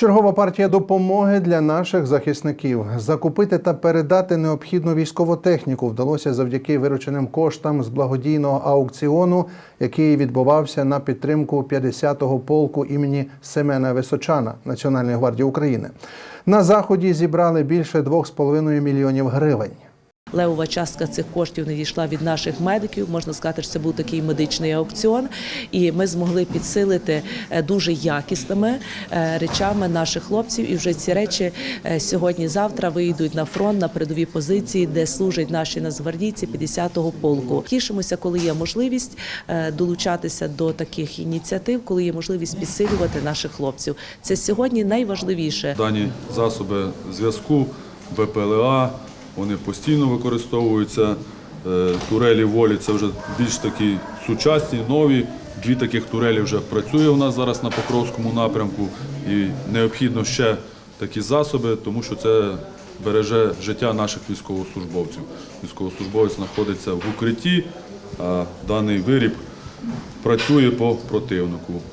Чергова партія допомоги для наших захисників. Закупити та передати необхідну військову техніку вдалося завдяки вирученим коштам з благодійного аукціону, який відбувався на підтримку 50-го полку імені Семена Височана Національної гвардії України. На заході зібрали більше 2,5 мільйонів гривень. Левова частка цих коштів надійшла від наших медиків. Можна сказати, що це був такий медичний аукціон, і ми змогли підсилити е, дуже якісними е, речами наших хлопців. І вже ці речі е, сьогодні-завтра вийдуть на фронт на передові позиції, де служать наші нацгвардійці 50-го полку. Тішимося, коли є можливість долучатися до таких ініціатив, коли є можливість підсилювати наших хлопців. Це сьогодні найважливіше. Дані засоби зв'язку, БПЛА, вони постійно використовуються. Е, Турелі волі це вже більш такі сучасні, нові. Дві таких турелі вже працює у нас зараз на Покровському напрямку. І необхідно ще такі засоби, тому що це береже життя наших військовослужбовців. Військовослужбовець знаходиться в укритті, а даний виріб працює по противнику.